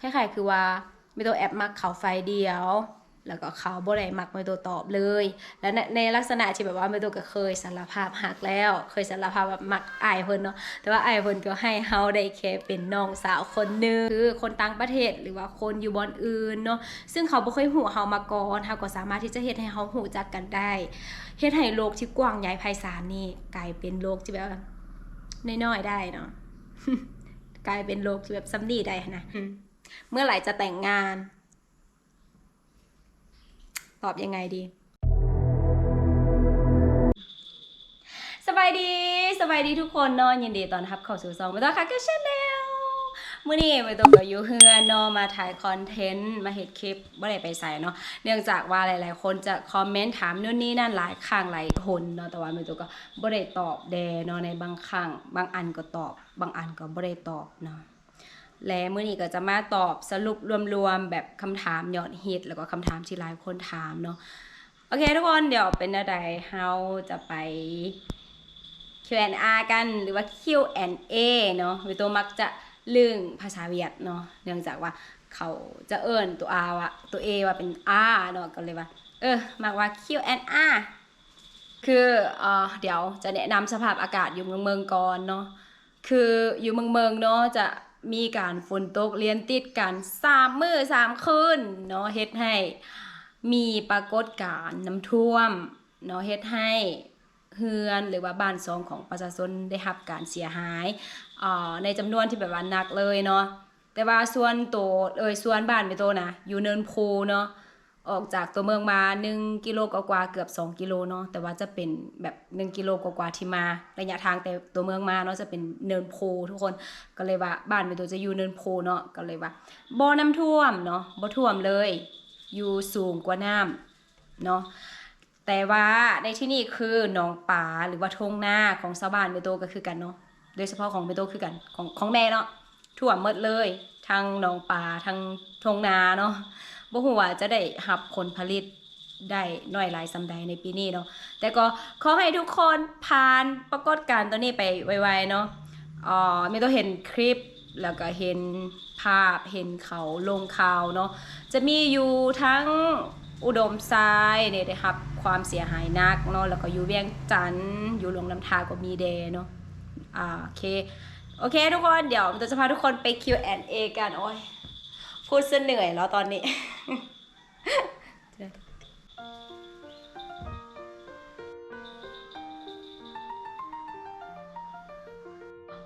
คล้ายๆ คือว่าไม่ตัวแอปมักเขาไฟเดียว แล้วก็เขาบ่ได้มักไม่ตัวตอบเลย และในในลักษณะที่แบบว่าไม่ตัวก็เคยสารภาพหักแล้ว เคยสารภาพแบบมักอายเพิ่นเนาะ แต่ว่าอายเพิ่นก็ให้เฮาได้แค่เป็นน้องสาวคนหนึงคือคนต่างประเทศหรือว่าคนอยู่บอนอื่นเนาะ ซึ่งเขาบ่เคยหูเฮามาก่อนเฮาก็สามารถที่จะเฮ็ดให้เฮาหูจักกันได้เฮ็ดให้โลกที่กว้างใหญ่ไพศาลนี่กลายเป็นโลกที่แบบน้อยๆได้เนาะกลายเป็นโลกที่แบบซ้ำนี่ได้นะ เมื่อไหร่จะแต่งงาน ตอบยังไงดี สบายดี สบายดีทุกคนนอนยินดีตอนรับเข้าสู่ซองมาต่อค่ะก็ชาแนลมื่อนี้ไปตรงกับยูเฮือนเนอะมาถ่ายคอนเทนต์มาเห็ดคลิปบ่ได้ไปใส่เนาะเนื่องจากว่าหลาย ๆ คนจะคอมเมนต์ถามนู่นนี่นั่นหลายครั้งหลายคนเนาะแต่ว่าไม่ตัวก็บ่ได้ตอบแดเนาะในบางครั้งบางอันก็ตอบ บางอันก็บ่ได้ตอบเนาะ และมื้อนี้ก็จะมาตอบสรุปรวมๆแบบคำถามยอดฮิตแล้วก็คำถามที่หลายคนถามเนาะโอเคทุกคนเดี๋ยวเป็นอะไรเฮาจะไป Q&A กันหรือว่า Q&A เนาะวิตัวมักจะลึงภาษาเวียดเนาะเนื่องจากว่าเขาจะเอิ้นตัว R ว่าตัว A ว่าเป็น R เนาะก็เลยว่า เออมักว่า Q&A คือเอ่อเดี๋ยวจะแนะนำสภาพอากาศอยู่เมืองเมืองก่อนเนาะคืออยู่เมืองเมืองเนาะจะ มีการฝนตกเรียนติดกันสามมื้อสามคืนเนาะเฮ็ดให้ มีปรากฏการณ์น้ำท่วมเนาะเฮ็ดให้เฮือนหรือว่าบ้านซองของประชาชนได้รับการเสียหายอในจำนวนที่แบบว่าหนักเลยเนาะแต่ว่าส่วนโตวเอยส่วนบ้านไม่โตนะอยู่เนินภูเนาะ ออกจากตัวเมืองมา1กิโลกว่าเกือบ 2 กิโลเนาะแต่ว่าจะเป็นแบบ1กิโลกว่าที่มาระยะทางแต่ตัวเมืองมาเนาะจะเป็นเนินโพทุกคนก็เลยว่าบ้านเป็นตัวจะอยู่เนินโพเนาะก็เลยว่าบ่น้ำท่วมเนาะบ่ท่วมเลย อยู่สูงกว่าน้ำเนาะแต่ว่าในที่นี่คือหนองป่าหรือว่าทุ่งนาของชาวบ้านเบโตก็คือกันเนาะโดยเฉพาะของเบโตคือกันของของแม่เนาะท่วมหมดเลยทั้งหนองป่าทั้งทงนาเนาะ บ่ฮู้ว่าจะได้รับผลผลิตได้น้อยหลายสำใดในปีนี้เนาะแต่ก็ขอให้ทุกคนผ่านปรากฏการณ์ตัวนี้ไปไวๆเนาะอ่อมีตัวเห็นคลิปแล้วก็เห็นภาพเห็นเขาลงข่าวเนาะจะมีอยู่ทั้งอุดมทรายเนี่ยได้รับ ความเสียหายนักเนาะแล้วก็อยู่เวียงจันทน์อยู่หลวงน้ำทาก็มีเดเนาะอ่าโอเค โอเคทุกคนเดี๋ยวเราจะพาทุกคนไป Q&A กัน โอ้ย พูดซะเหนื่อยแล้วตอนนี้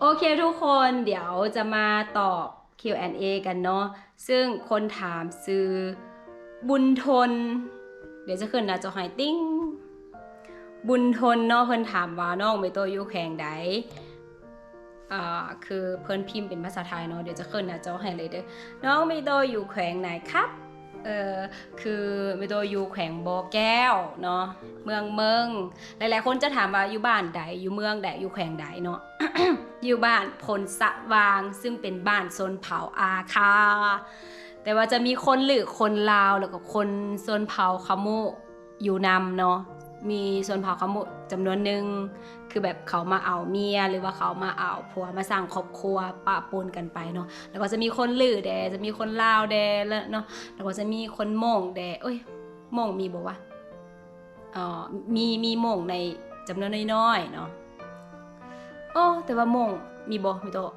โอเคทุกคนเดี๋ยวจะมาตอบ Q&A กันเนาะซึ่งคนถามซื้อบุญทน เดี๋ยวจะขึ้นนะจอหายติ้งบุญทนเนาะเพิ่นถามว่าน้องไม่โตอยู่แข่งใด คือเพิ่นพิมพ์เป็นภาษาไทยเนาะเดี๋ยวจะขึ้นหน้าจอให้เลยเด้อน้องมิโตอยู่แขวงไหนครับเออคือมิโตอยู่แขวงบ่อแก้วเนาะเมืองเมืองหลายๆ คนจะถามว่าอยู่บ้านใดอยู่เมืองใดอยู่แขวงใดเนาะอยู่บ้านพลสะวางซึ่งเป็นบ้านชนเผ่าอาคา แต่ว่าจะมีคนหรือคนลาวแล้วก็คนชนเผ่าคามุอยู่นำเนาะ มีชนเผ่าคามุจำนวนหนึ่งคือแบบเขามาเอาเมียหรือว่าเขามาเอาผัวมาสร้างครอบครัวปะปนกันไปเนาะแล้วก็จะมีคนลือแดจะมีคนลาวแดแล้วเนาะแล้วก็จะมีคนโม่งแดเอ้ยโม่งมีบอกว่าอ๋อมีมีโม่งในจำนวนน้อยๆเนาะโอ้แต่ว่าโม่งมีบ่มีโตะ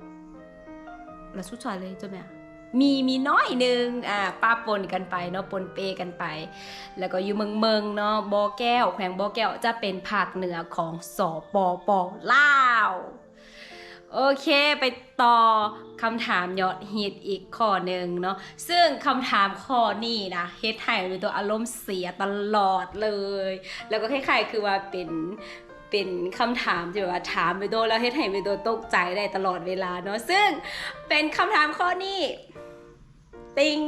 แล้วสุดท้ายเลยจ้ะแม่ มีมีน้อยหนึ่งอ่าป้าปนกันไปเนาะปนเปกันไป แล้วก็อยู่เมืองเมืองเนาะบอแก้ว แขวงบอแก้วจะเป็นภาคเหนือของสปปลาวโอเคไปต่อคำถามยอดฮิตอีกข้อหนึ่งเนาะซึ่งคำถามข้อนี้นะเฮ็ดให้เป็นตัวอารมณ์เสียตลอดเลย แล้วก็คล้ายๆคือว่าเป็นเป็นคำถามที่แบบว่าถามไปโดนแล้วเฮ็ดให้ไปโดตกใจได้ตลอดเวลาเนาะซึ่งเป็นคำถามข้อนี้ ติ้ง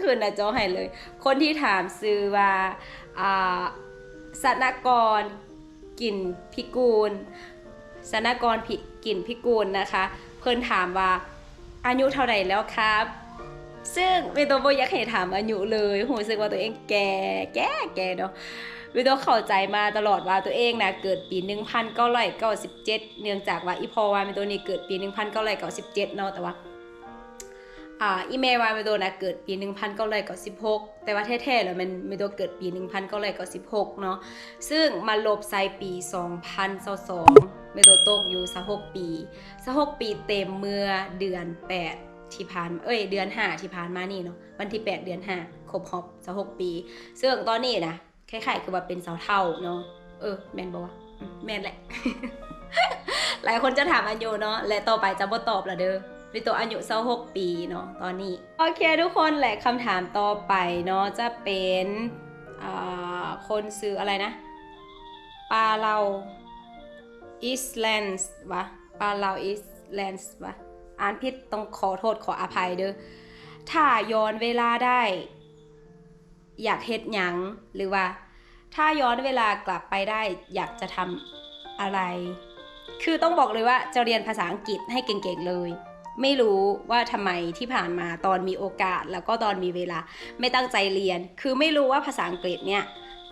ขึ้นหนะจอให้เลย คนที่ถามซื้อว่าสนกรกลิ่นพิกูลสนกรพิกลิ่นพิกูลนะคะ เพิ่นถามว่าอายุเท่าไหร่แล้วครับ ซึ่งเวโตโบอยากให้ถามอายุเลยรู้สึกว่าตัวเองแก่แก่แก่เนาะเวโตเข้าใจมาตลอดว่าตัวเองนะเกิดปี 1997 เนื่องจากว่าอีพอว่าเวโตนี่เกิดปี 1997 เนาะแต่ว่า อ่าอีเมลว่าเมโดนะเกิดปี 1996 แต่ว่าแท้ๆแล้วมันเมโดเกิดปี 1996 เนาะซึ่งมาลบใส่ปี 2022เมโดตกอยู่26ปี26ปีเต็มเมื่อเดือน 8 ที่ผ่านเอ้ยเดือน 5 ที่ผ่านมานี่เนาะวันที่ 8 เดือน 5 ครบรอบ26ปี ซึ่งตอนนี้นะคล้ายๆคือว่าเป็นสาวเท่าเนาะเออแมนบอกว่าแมนแหละ หลายคนจะถามอายุเนาะและต่อไปจะบ่ตอบละเด้อ วิตัวอายุ26ปีเนาะตอนนี้ โอเคทุกคนแหละคำถามต่อไปเนาะจะเป็นคนซื้ออะไรนะปลาเราอิสแลนส์วะปลาเราอิสแลนส์วะอ่านผิดต้องขอโทษขออภัยเด้อถ้าย้อนเวลาได้ อยากเฮ็ดหยังหรือว่า ถ้าย้อนเวลากลับไปได้อยากจะทำอะไร คือต้องบอกเลยว่าจะเรียนภาษาอังกฤษให้เก่งๆเลย ไม่รู้ว่าทำไมที่ผ่านมาตอนมีโอกาส แล้วก็ตอนมีเวลาไม่ตั้งใจเรียน คือไม่รู้ว่าภาษาอังกฤษเนี่ย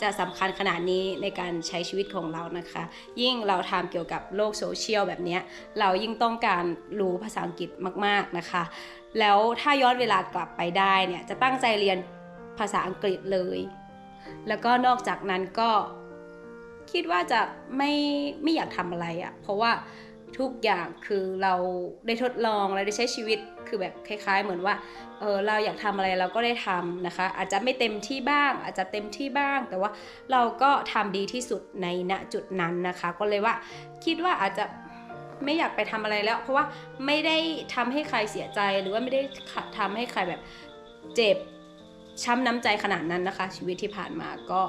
จะสำคัญขนาดนี้ในการใช้ชีวิตของเรานะคะ ยิ่งเราทำเกี่ยวกับโลกโซเชียลแบบนี้เรายิ่งต้องการรู้ภาษาอังกฤษมาก ๆนะคะ แล้วถ้าย้อนเวลากลับไปได้เนี่ยจะตั้งใจเรียนภาษาอังกฤษเลย แล้วก็นอกจากนั้นก็คิดว่าจะไม่ไม่อยากทำอะไรอะ่ะเพราะว่า ทุกอย่างคือเราได้ทดลองเราได้ใช้ชีวิตคือแบบคล้าย ๆ เหมือนว่าเออเราอยากทำอะไรเราก็ได้ทำนะคะ อาจจะไม่เต็มที่บ้าง อาจจะเต็มที่บ้าง แต่ว่าเราก็ทำดีที่สุดในณจุดนั้นนะคะ ก็เลยว่าคิดว่าอาจจะไม่อยากไปทำอะไรแล้ว เพราะว่าไม่ได้ทำให้ใครเสียใจหรือว่าไม่ได้ทำให้ใครแบบเจ็บช้ำน้ำใจขนาดนั้นนะคะ ชีวิตที่ผ่านมาก็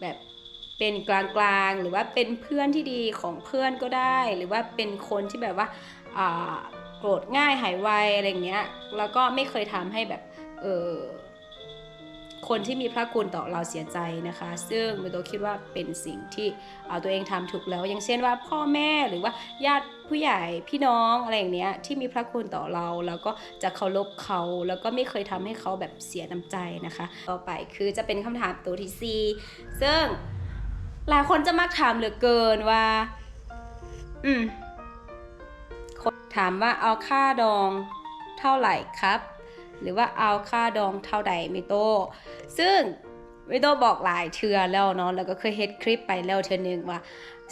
แบบ เป็นกลางๆ หรือว่าเป็นเพื่อนที่ดีของเพื่อนก็ได้ หรือว่าเป็นคนที่แบบว่าโกรธง่ายหายไวอะไรเงี้ย แล้วก็ไม่เคยทำให้แบบเออคนที่มีพระคุณต่อเราเสียใจนะคะ ซึ่งเมโตคิดว่าเป็นสิ่งที่เอาตัวเองทำถูกแล้ว อย่างเช่นว่าพ่อแม่หรือว่าญาติผู้ใหญ่พี่น้องอะไรอย่างเนี้ยที่มีพระคุณต่อเราแล้วก็จะเคารพเขาแล้วก็ไม่เคยทำให้เขาแบบเสียน้ำใจนะคะ ต่อไปคือจะเป็นคำถามตัวที่สี่ซึ่ง หลายคนจะมักถามเหลือเกินว่า อืมคนถามว่าเอาค่าดองเท่าไหร่ครับ หรือว่าเอาค่าดองเท่าใดมิโต ซึ่งมิโตบอกหลายเทือแล้วเนาะ แล้วก็เคยเฮ็ดคลิปไปแล้วเทือนึงว่า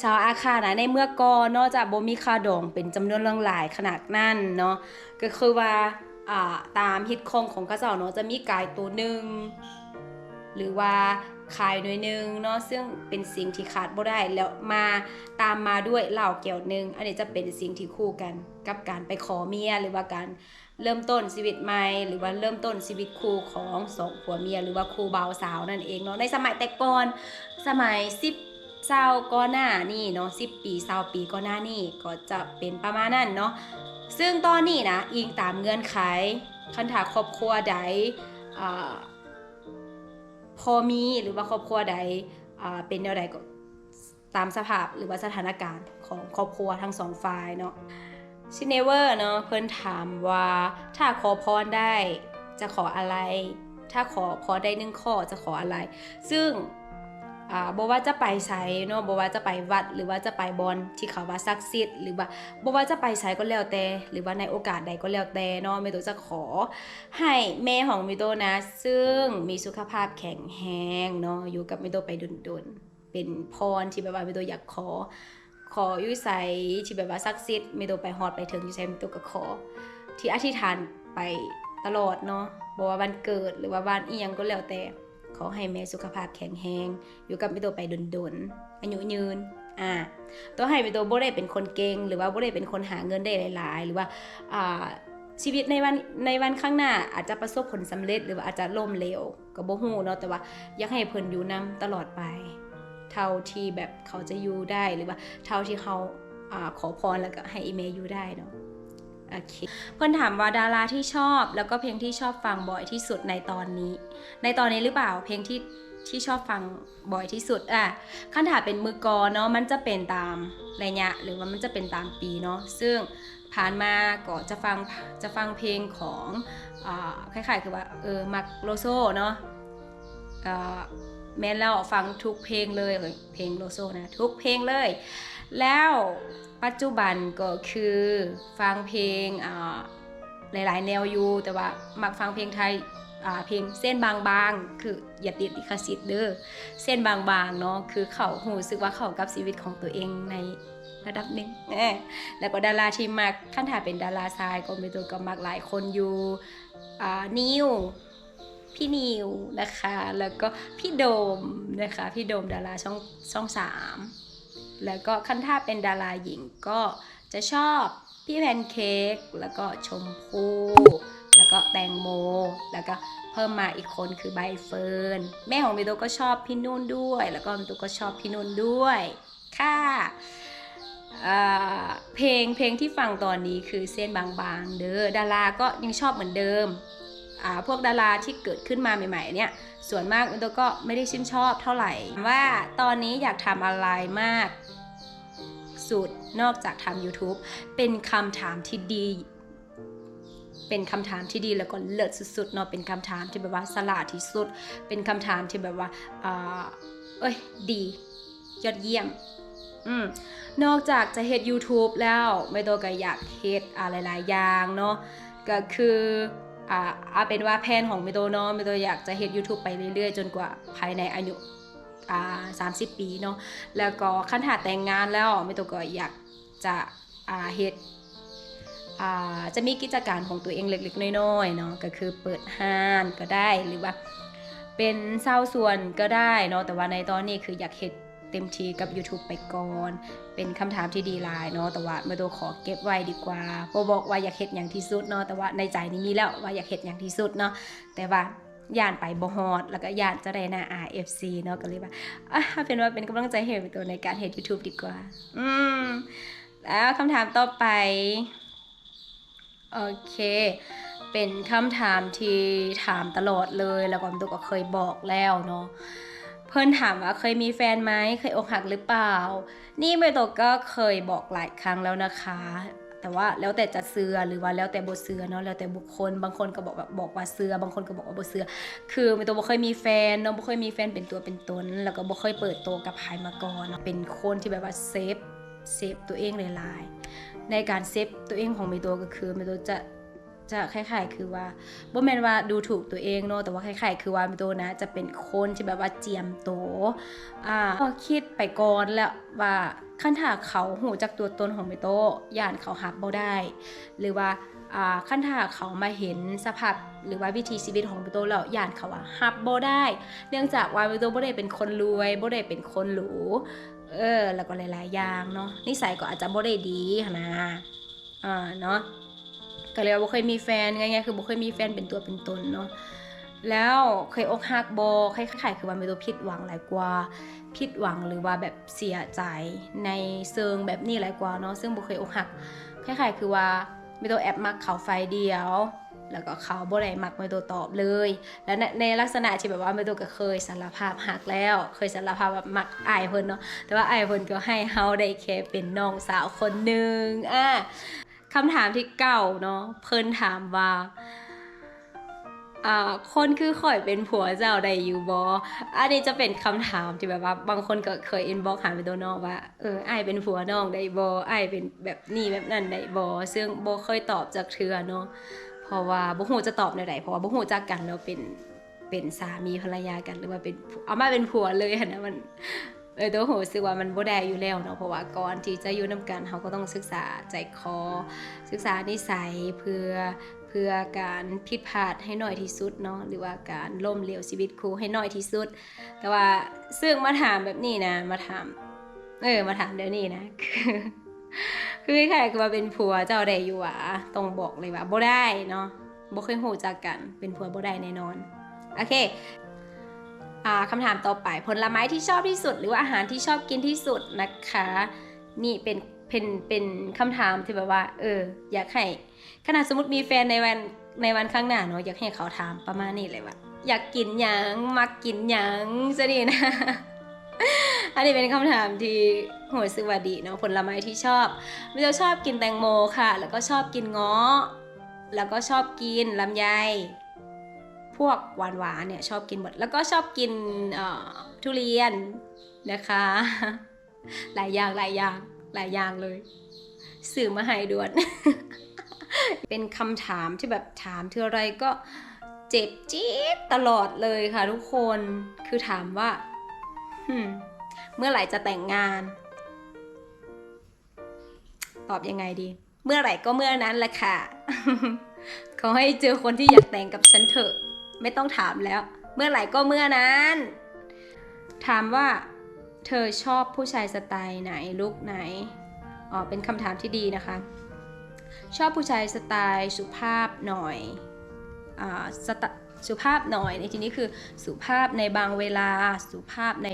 ชาวอาคานะในเมื่อก่อนนอกจากบ่มีค่าดองเป็นจำนวนเรื่องหลายขนาดนั้นเนาะ ก็คือว่าตามฮิตคงของกระเจ้าเนาะจะมีกายตัวหนึ่งหรือว่า ขายหน่วยหนึ่งเนาะซึ่งเป็นสิ่งที่ขาดบ่ได้แล้วมาตามมาด้วยเหล้าแก้วหนึ่งอันนี้จะเป็นสิ่งที่คู่กันกับการไปขอเมียหรือว่าการเริ่มต้นชีวิตใหม่หรือว่าเริ่มต้นชีวิตคู่ของสองผัวเมียหรือว่าคู่บ่าวสาวนั่นเองเนาะในสมัยแต่ก่อนสมัย10เศร้าก่อนหน้านี่เนาะ10ปีเศร้าปีก่อนหน้านี่ก็จะเป็นประมาณนั้นเนาะซึ่งตอนนี้นะอิงตามเงื่อนไขคันถาครอบครัวใดอ่า พอมีหรือว่าครอบครัวใดเป็นแนวใดก็ตามสภาพหรือว่าสถานการณ์ของครอบครัวทั้งสองฝ่ายเนาะชิเนเวอร์เนาะเพิ่นถามว่าถ้าขอพรได้จะขออะไร ถ้าขอพรได้หนึ่งข้อจะขออะไร ซึ่ง อ่าบอกว่าจะไปไสเนาะบอกว่าจะไปวัดหรือว่าจะไปบอนที่เขาว่าศักดิ์สิทธิ์หรือว่าบอกว่าจะไปไสก็แล้วแต่ หรือว่าในโอกาสใดก็แล้วแต่เนาะเมโตจะขอ ให้แม่ของมิโตนะ ซึ่งมีสุขภาพแข็งแรงเนาะอยู่กับมิโตไปดุนๆเป็นพรที่แบบว่ามิโตอยากขอ ขออยุใสที่แบบว่าศักดิ์สิทธิ์มิโตไปฮอดไปถึงที่ใช้มิโตก็ขอ ที่อธิษฐานไปตลอดเนาะบอกว่าวันเกิดหรือว่าวันอีหยังก็แล้วแต่ ขอให้แม่สุขภาพแข็งแรงอยู่กับมิโตไปดุนๆอายุยืนอ่าตัวให้มิโตบ่ได้เป็นคนเก่งหรือว่าบ่ได้เป็นคนหาเงินได้หลาย ๆ หรือว่าอ่าชีวิตในวันในวันข้างหน้าอาจจะประสบผลสำเร็จหรือว่าอาจจะล่มเหลวก็บ่ฮู้เนาะแต่ว่าอยากให้เพิ่นอยู่นํตลอดไป เท่าที่แบบเขาจะอยู่ได้หรือว่า เท่าที่เขาอ่าขอพรแล้วก็ให้อีเมลอยู่ได้เนาะ โอเคเพิ่อนถามว่าดาราที่ชอบ แล้วก็เพลงที่ชอบฟังบ่อยที่สุดในตอนนี้ ในตอนนี้หรือเปล่าเพลงที่ที่ชอบฟังบ่อยที่สุดอะขั้นถามเป็นมือกลอเนาะมันจะเป็นตามระยะหรือว่ามันจะเป็นตามปีเนาะซึ่งผ่านมาก็จะฟังจะฟังเพลงของอคล้ายๆคือว่าเออมักโลโซเนาะแม้นแล้วฟังทุกเพลงเลยเอ้ยเพลงโลโซนะทุกเพลงเลย แล้ว ปัจจุบันก็คือฟังเพลงหลายๆ แนวอยู่แต่ว่ามักฟังเพลงไทยเพลงเส้นบางๆ คืออย่าติดลิขสิทธิ์เด้อเส้นบางๆเนาะคือเขาหูสึกว่าเขากับชีวิตของตัวเองในระดับหนึ่งแล้วก็ดาราที่มักขั้นถ้าเป็นดาราชายก็มีตัวก็มักหลายคนอยู่นิวพี่นิวนะคะ แล้วก็พี่โดมนะคะ พี่โดมดาราช่องช่องสาม แล้วก็ขั้นถ้าเป็นดาราหญิงก็จะชอบพี่แพนเค้กแล้วก็ชมพู่แล้วก็แตงโม แล้วก็เพิ่มมาอีกคนคือใบเฟิร์นแม่ของมิโตก็ชอบพี่นุ่นด้วย แล้วก็มิโตก็ชอบพี่นุ่นด้วยค่ะเพลงเพลงที่ฟังตอนนี้คือเส้นบางๆ เด้อดาราก็ยังชอบเหมือนเดิม พวกดาราที่เกิดขึ้นมาใหม่ ๆ เนี่ย ส่วนมากมิโตก็ไม่ได้ชื่นชอบเท่าไหร่ ว่าตอนนี้อยากทำอะไรมากสุดนอกจากทำ YouTube เป็นคำถามที่ดี เป็นคำถามที่ดีแล้วก็เลิศสุดๆเนาะเป็นคำถามที่แบบว่าสลาดที่สุด เป็นคำถามที่แบบว่าอ่าเอ้ยดี ยอดเยี่ยมอืมนอกจากจะเฮ็ด YouTube แล้วไม่ตัวก็อยากเฮ็ดอะไรหลายอย่างเนาะก็คือ อ่าเอาเป็นว่าแผนของเมโตเนาะเมโตอยากจะเฮ็ด YouTube ไปเรื่อยๆ จนกว่าภายในอายุอ่า30ปีเนาะแล้วก็ขั้นหาแต่งงานแล้วเมโตก็อยากจะอ่าเฮ็ดอ่าจะมีกิจการของตัวเองเล็กๆ น้อยๆเนาะก็คือเปิดห้างก็ได้หรือว่าเป็นเศร้าส่วนก็ได้เนาะแต่ว่าในตอนนี้คืออยากเฮ็ด เต็มทีกับ YouTube ไปก่อน เป็นคำถามที่ดีหลายเนาะแต่ว่าเมโตขอเก็บไว้ดีกว่าเพราะบอกว่าอยากเฮ็ดอย่างที่สุดเนาะแต่ว่าในใจนี่มีแล้วว่าอยากเฮ็ดอย่างที่สุดเนาะแต่ว่าย่านไปบ่ฮอด แล้วก็ย่านจะได้หน้า RFC เนาะก็เลยว่าอะเอาเป็นว่าเป็นกำลังใจให้เมโตในการเฮ็ด YouTube ดีกว่า อืม แล้วคำถามต่อไป โอเคเป็นคำถามที่ถามตลอดเลย แล้วก็มิโตก็เคยบอกแล้วเนาะ เพื่อนถามว่าเคยมีแฟนไหมเคยอกหักหรือเปล่า นี่เมโตก็เคยบอกหลายครั้งแล้วนะคะ แต่ว่าแล้วแต่จะเสือหรือว่าแล้วแต่บทเสือเนาะแล้วแต่บุคคล บางคนก็บอกแบบบอกว่าเสือบางคนก็บอกว่าบทเสือ คือเมโตบ่เคยมีแฟนเนาะบ่เคยมีแฟนเป็นตัวเป็นตน แล้วก็บ่เคยเปิดตัวกับใครมาก่อนเนาะเป็นคนที่แบบว่าเซฟเซฟตัวเองหลายๆในการเซฟตัวเองของเมโตก็คือเมโตจะ จะคล้ายๆ คือว่าบ่แม่นว่าดูถูกตัวเองเนาะแต่ว่าคล้ายๆ คือว่าเมโตนะจะเป็นคนที่แบบว่าเจียมโตอ่าก็คิดไปก่อนแล้วว่าขั้นถ้าเขาหูจากตัวตนของเมโตย่านเขาหับบ่ได้ หรือว่าอ่าขั้นถ้าเขามาเห็นสภาพหรือว่าวิถีชีวิตของเมโตแล้วย่านเขาว่าหับบ่ได้ เนื่องจากว่าเมโตบ่ได้เป็นคนรวยบ่ได้เป็นคนหรูเออแล้วก็หลายๆอย่างเนาะนิสัยก็อาจจะบ่ได้ดีนนะอ่าเนาะ ก็เลยว่าบ่เคยมีแฟนง่ายๆคือบ่เคยมีแฟนเป็นตัวเป็นตนเนาะแล้วเคยอกหักบ่คล้ายๆคือว่ามีตัวผิดหวังหลายกว่าผิดหวังหรือว่าแบบเสียใจในเซิงแบบนี้หลายกว่าเนาะซึ่งบ่เคยอกหักคล้ายๆคือว่ามีตัวแอบมักเขาไฟเดียว แล้วก็เขาบ่ได้มักมีตัวตอบเลย แล้วในลักษณะที่แบบว่ามีตัวก็เคยสารภาพหักแล้ว เคยสารภาพแบบมักอายเพิ่นเนาะแต่ว่าอายเพิ่นก็ให้เฮาได้แค่เป็นน้องสาวคนหนึ่งอะ คำถามที่เก่าเนาะเพิ่นถามว่าคนคือข่อยเป็นผัวเจ้าได้อยู่บออันนี้จะเป็นคำถามที่แบบว่า บางคนก็เคยอินบ็อกหาไปตัวนองว่า เออไอเป็นผัวน้องได้บอไอเป็นแบบนี้แบบนั้นได้บอซึ่งโบเคยตอบจากเทือเนาะ เพราะว่าบ่ฮู้จะตอบในใดเพราะว่าบ่ฮู้จักกันแล้วเป็นเป็นสามีภรรยากันหรือว่าเป็นเอามาเป็นผัวเลยนะมัน เออตัวโหรู้สึกว่ามันบ่ได้อยู่แล้วเนาะเพราะว่าก่อนที่จะอยู่นํกันเขาก็ต้องศึกษาใจคอ ศึกษานิสัยเพื่อเพื่อการผิดพลาดให้น้อยที่สุดเนาะหรือว่าการล้มเหลวชีวิตครูให้น้อยที่สุด แต่ว่าซึ่งมาถามแบบนี้นะ มาถามเออมาถามเดี๋ยวนี้นะคือคือใครคือว่าเป็นผัวเจ้าได้อยู่วะต้องบอกเลยว่าบ่ได้เนาะบ่เคยหูจักกันเป็นผัวบ่ได้แน่นอนโอเค คำถามต่อไปผลไม้ที่ชอบที่สุด หรือว่าอาหารที่ชอบกินที่สุดนะคะ นี่เป็นเป็นเป็นคำถามที่แบบว่า เออ อยากให้ขนาดสมมติมีแฟนในวันในวันข้างหน้าเนาะอยากให้เขาถามประมาณนี้เลยว่าอยากกินหยังมักกินหยังจะนี่นะ อันนี้เป็นคำถามที่โหสว่าดีเนาะผลไม้ที่ชอบมิวชอบกินแตงโมค่ะ แล้วก็ชอบกินงาะแล้วก็ชอบกินลำไย พวกหวานหวานๆเนี่ยชอบกินหมด แล้วก็ชอบกินทุเรียนนะคะ หลายอย่างหลายอย่างหลายอย่างเลย สื่อมาให้ด่วน เป็นคำถามที่แบบถามเท่าไรก็เจ็บจี๊ดตลอดเลยค่ะทุกคนคือถามว่าเมื่อไหร่จะแต่งงาน ตอบยังไงดี เมื่อไหร่ก็เมื่อนั้นแหละค่ะ ขอให้เจอคนที่อยากแต่งกับฉันเถอะ ไม่ต้องถามแล้ว เมื่อไหร่ก็เมื่อนั้น ถามว่า เธอชอบผู้ชายสไตล์ไหนลุกไหนอ๋อเป็นคำถามที่ดีนะคะ ชอบผู้ชายสไตล์สุภาพหน่อยอ่าสไตสุภาพหน่อยในที่นี้คือสุภาพในบางเวลาสุภาพใน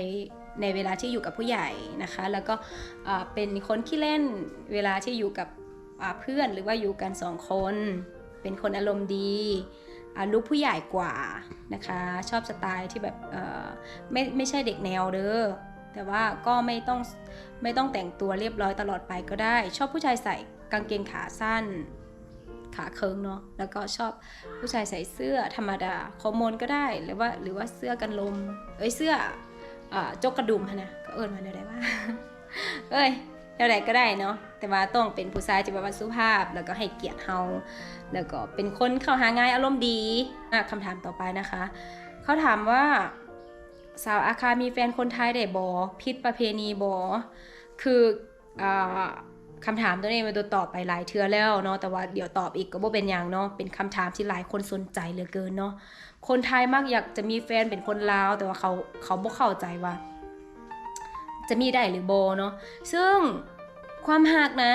ในเวลาที่อยู่กับผู้ใหญ่นะคะ แล้วก็เป็นคนขี้เล่นเวลาที่อยู่กับเพื่อนหรือว่าอยู่กันสองคน เป็นคนอารมณ์ดี ลูกผู้ใหญ่กว่านะคะ ชอบสไตล์ที่แบบเออไม่ไม่ใช่เด็กแนวเด้อแต่ว่าก็ไม่ต้องไม่ต้องแต่งตัวเรียบร้อยตลอดไปก็ได้ ชอบผู้ชายใส่กางเกงขาสั้น ขาเคิงเนาะแล้วก็ชอบผู้ชายใส่เสื้อธรรมดาคอมมนก็ได้หรือว่าหรือว่าเสื้อกันลม เอ้ยเสื้ออจกกระดุมนะก็เอิญมาเดี๋ยวได้ว่า เอ้ยเดี๋ยวใดก็ได้เนาะ แต่ว่าต้องเป็นผู้ชายที่แบบว่าสุภาพ แล้วก็ให้เกียรติเฮาแล้วก็เป็นคนเข้าหาง่ายอารมณ์ดีอะคำถามต่อไปนะคะ เขาถามว่าสาวอาคามีแฟนคนไทยได้บอพิษประเพณีบอคืออคำถามตัวนี้มันตัวตอบไปหลายเทื่อแล้วเนาะแต่ว่าเดี๋ยวตอบอีกก็บ่เป็นอย่างเนาะเป็นคำถามที่หลายคนสนใจเหลือเกินเนาะคนไทยมักอยากจะมีแฟนเป็นคนลาว แต่ว่าเขาเขาบ่เข้าใจว่า จะมีได้หรือโบเนาะซึ่ง ความหักนะ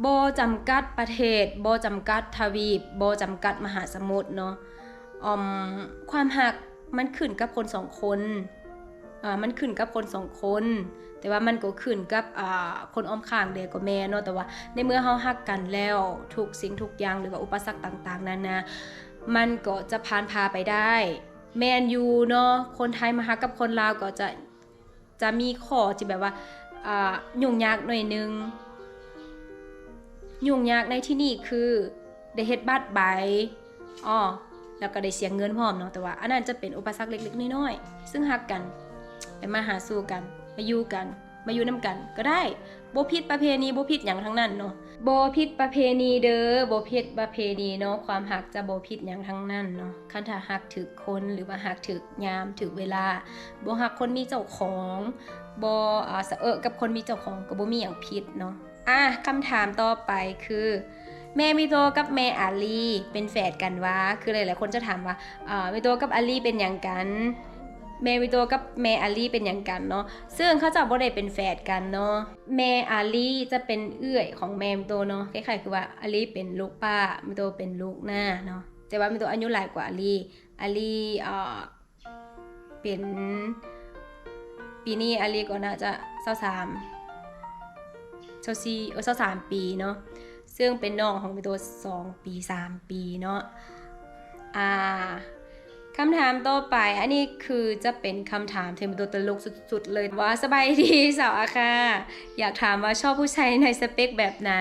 โบจำกัดประเทศโบจำกัดทวีปโบจำกัดมหาสมุทรเนาะอมความหักมันขึ้นกับคนสองคนอ่ามันขึ้นกับคนสองคน แต่ว่ามันก็ขึ้นกับอ่าคนอ้อมข้างเด็กก็แม่เนาะแต่ว่า ในเมื่อเฮาฮักกันแล้วทุกสิ่งทุกอย่างหรือว่าอุปสรรคต่างๆนานามันก็จะผ่านพาไปได้ แมนยูเนาะคนไทยมาฮักกับคนลาวก็จะจะมีข้อที่แบบว่า ยุ่งยากหน่อยนึง ยุ่งยากในที่นี่คือได้เฮ็ดบัตรใบอ้อแล้วก็ได้เสียเงินพร้อมเนาะแต่ว่าอันนั้นจะเป็นอุปสรรคเล็กๆน้อยๆซึ่งฮักกันไปมาหาสู่กันมาอยู่กัน มาอยู่นํกันก็ได้บ่ผิดประเพณีบ่ผิดหยังทั้งนั้นเนาะบ่ผิดประเพณีเด้อบ่ผิดประเพณีเนาะความฮักจะบ่ผิดหยังทั้งนั้นเนาะคันถ้าฮักถึกคนหรือว่าฮักถึกยามถึกเวลาบ่ฮักคนมีเจ้าของ บอ่าสะเอะกับคนมีเจ้าของก็บ่มีหยังผิดเนาะอะคำถามต่อไปคือ แม่มิโตกับแม่อาลีเป็นแฝดกันวะคือหลายๆคนจะถามว่าอ่ามิโตกับอาลีเป็นอย่างกันแม่มิโตกับแม่อาลีเป็นอย่างกันเนาะซึ่งเขาจะบ่ได้เป็นแฝดกันเนาะแม่อาลีจะเป็นเอื้อยของแม่มิโตเนาะคล้ายๆคือว่าอาลีเป็นลูกป้ามิโตเป็นลูกหน้าเนาะแต่ว่ามิโตอายุหลายกว่าอาลีอาลีอ่าเป็น ปีนี้อาลีก็น่าจะ23 24เจ้าชีออ23ปีเนาะซึ่งเป็นน้องของพี่ตัว2ปี3ปีเนาะอ่าคำถามต่อไป อันนี้คือจะเป็นคำถามเป็นตัวตลกสุด ๆ เลยว่าสบายดีสาวอาคาอยากถามว่าชอบผู้ชายในสเปคแบบไหน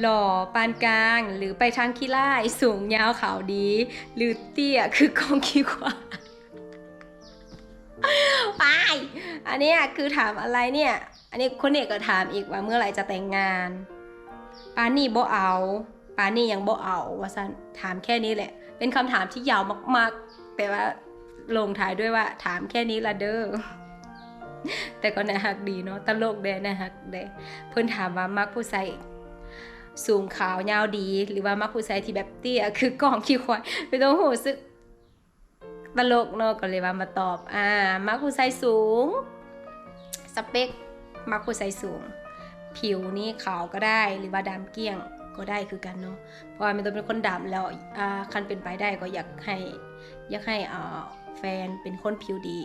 หล่อปานกลาง หรือไปทางขี้ล่ายสูงยาวขาวดี หรือเตี้ยคือกองขี้ขวา ไปอันนี้คือถามอะไรเนี่ย อันนี้คนเอกก็ถามอีกว่าเมื่อไหร่จะแต่งงานปานี่บ่เอาปานี่ยังบ่เอาว่าสันถามแค่นี้แหละ เป็นคำถามที่ยาวมากๆ แต่ว่าลงท้ายด้วยว่า ถามแค่นี้ละเด้อแต่ก็น่าฮักดีเนาะตลกเด้น่าฮักเด้เพิ่นถามว่ามักผู้ใส่สูงขาวยาวดี หรือว่ามักผู้ใส่ที่แบบเตี้ยคือกล่องขี้ควายไปต้องหูซึก ตลกเนาะก็เลยว่ามาตอบอ่ามักผู้ใส่สูง สเปคมักผู้ใส่สูง ผิวนี่ขาวก็ได้หรือว่าดำเกลี้ยงก็ได้คือกันเนาะเพราะว่ามันตัวเป็นคนดำแล้วอ่าคันเป็นไปได้ก็อยากให้อยากให้อ่าแฟนเป็นคนผิวดี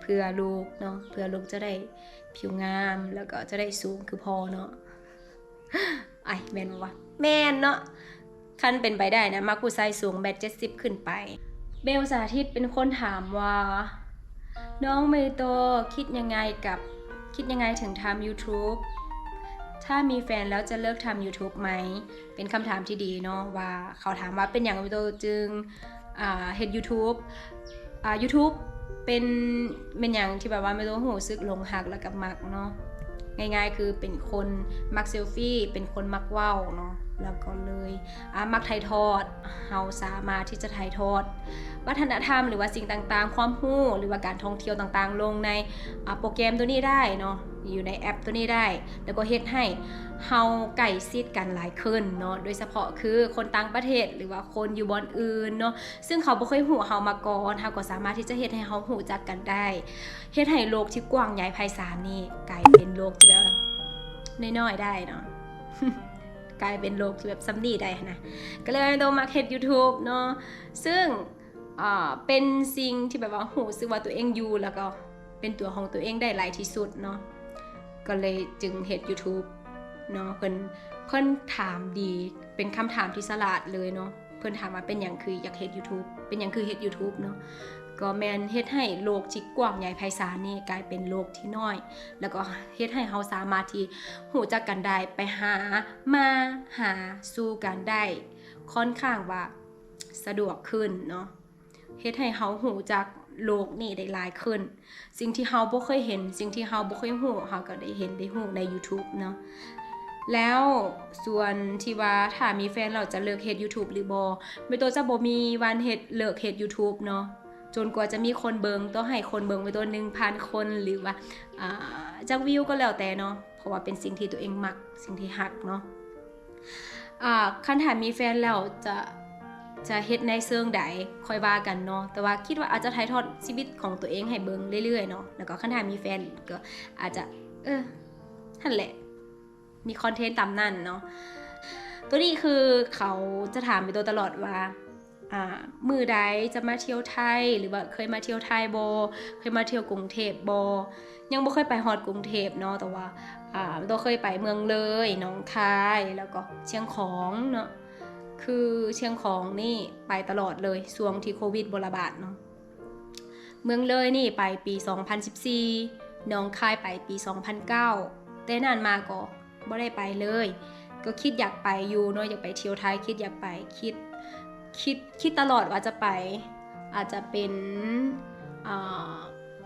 เพื่อลูกเนาะเพื่อลูกจะได้ผิวงามแล้วก็จะได้สูงคือพอเนาะไอแมนวะแมนเนาะคันเป็นไปได้นะมักผู้ชายสูงแบตเจ็ดสิบขึ้นไป เบลสาธิตเป็นคนถามว่า น้องเมโตคิดยังไงกับคิดยังไงถึงทำ YouTube ถ้ามีแฟนแล้วจะเลิกทำ YouTube ไหม เป็นคำถามที่ดีเนาะว่าเขาถามว่าเป็นอย่างเมโตจึงอ่าเฮ็ด YouTube อ่า YouTube เป็นเป็นอย่างที่แบบว่าเมโตหูซึกหลงหักแล้วกับมักเนาะง่ายๆคือเป็นคนมักเซลฟี่เป็นคนมักว้าเนาะ แล้วก็เลยอ่ามักถ่ายทอดเฮาสามารถที่จะถ่ายทอด วัฒนธรรมหรือว่าสิ่งต่างๆ ความรู้หรือว่าการท่องเที่ยวต่างๆ ลงในโปรแกรมตัวนี้ได้เนาะอยู่ในแอปตัวนี้ได้ แล้วก็เฮ็ดให้เฮาใกล้ชิดกันหลายขึ้นเนาะโดยเฉพาะคือคนต่างประเทศหรือว่าคนอยู่บอนอื่นเนาะซึ่งเขาบ่เคยหูเฮามาก่อนเฮาก็สามารถที่จะเฮ็ดให้เฮาหูจักกันได้เฮ็ดให้โลกที่กว้างใหญ่ไพศาลนี่กลายเป็นโลกที่แบบน้อยๆได้เนาะ กลายเป็นโลกที่แบบซ้ำนีได้นะก็เลยโดนมาเฮ็ด YouTube เนาะซึ่งอ่าเป็นสิ่งที่แบบว่าหูสึกว่าตัวเองอยู่แล้วก็เป็นตัวของตัวเองได้หลายที่สุดเนาะก็เลยจึงเฮ็ด YouTube เนาะเพิ่นเพิ่นถามดีเป็นคำถามที่สลาดเลยเนาะเพิ่นถามว่าเป็นหยังคืออยากเฮ็ด YouTube เป็นหยังคือเฮ็ด YouTube เนาะ ก็แมนเฮ็ดให้โลกที่กว้างใหญ่ไพศาลนี่กลายเป็นโลกที่น้อย แล้วก็เฮ็ดให้เฮาสามารถที่หูจักกันได้ไปหามาหาสู่กันได้ค่อนข้างว่าสะดวกขึ้นเนาะเฮ็ดให้เฮาหูจักโลกนี่ได้หลายขึ้น สิ่งที่เฮาบ่เคยเห็น สิ่งที่เฮาบ่เคยหูเฮาก็ได้เห็นได้หูใน YouTube เนาะแล้วส่วนที่ว่าถ้ามีแฟนเราจะเลิกเฮ็ด YouTube หรือบ่ไม่ตัวจะบ่มีวันเฮ็ดเลิกเฮ็ด YouTube เนาะ จนกว่าจะมีคนเบิงต้องให้คนเบิงไปตัว1,000คนหรือว่าจากวิวก็แล้วแต่เนาะเพราะว่าเป็นสิ่งที่ตัวเองมักสิ่งที่ฮักเนาะคันถามมีแฟนแล้วจะจะเฮ็ดในเซิงใดค่อยว่ากันเนาะแต่ว่าคิดว่าอาจจะถ่ายทอดชีวิตของตัวเองให้เบิงเรื่อยๆเนาะแล้วก็คันถามมีแฟนก็อาจจะเออนั่นแหละ มีคอนเทนต์ตามนั่นเนาะตัวนี้คือเขาจะถามไปตัวตลอดว่า มือใดจะมาเที่ยวไทย หรือว่าเคยมาเที่ยวไทยโบ เคยมาเที่ยวกรุงเทพโบ ยังบ่เคยไปฮอดกรุงเทพเนาะแต่ว่าอ่าตัวเคยไปเมืองเลยหนองคายแล้วก็เชียงของเนาะคือเชียงของนี่ไปตลอดเลยช่วงที่โควิดบระบาดเนาะเมืองเลยนี่ไปปี 2014หนองคายไปปี 2009 แต่นานมาก็บ่ได้ไปเลย ก็คิดอยากไปอยู่เนาะอยากไปเที่ยวไทยคิดอยากไปคิด คิดคิดตลอดว่าจะไป อาจจะเป็นอ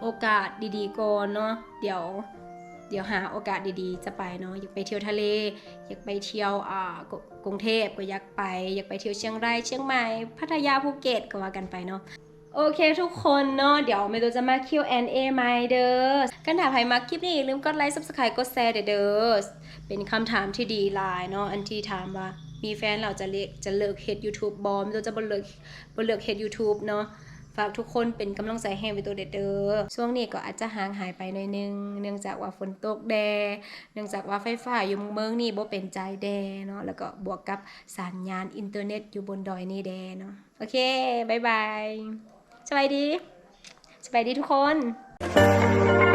โอกาสดีๆก่อนเนาะเดี๋ยวเดี๋ยวหาโอกาสดีๆ จะไปเนาะอยากไปเที่ยวทะเล อยากไปเที่ยวกรุงเทพก็อยากไป อยากไปเที่ยวเชียงรายเชียงใหม่พัทยาภูเก็ตก็ว่ากันไปเนาะโอเคทุกคนเนาะเดี๋ยวเมโดจะมา Q&A ใหม่เด้อกันถามใครมาคลิปนี้อย่าลืมกดไลค์ Subscribe กดแชร์เด้อเด้อเป็นคำถามที่ดีหลายเนาะอันที่ถามว่า มีแฟนเราจะเลิกจะเลิกเฮ็ด YouTube บอมเมโดจะบ่เลิกบ่เลิกเฮ็ด YouTube เนาะฝากทุกคนเป็นกำลังใจให้ไว้ตัวเดเดอช่วงนี้ก็อาจจะห่างหายไปหน่อยนึง เนื่องจากว่าฝนตกแดเนื่องจากว่าไฟฟ้าอยู่เมืองนี่บ่เป็นใจแดเนาะแล้วก็บวกกับสัญญาณอินเทอร์เน็ตอยู่บนดอยนี่แดเนาะโอเคบายบายสบายดีสบายดีทุกคน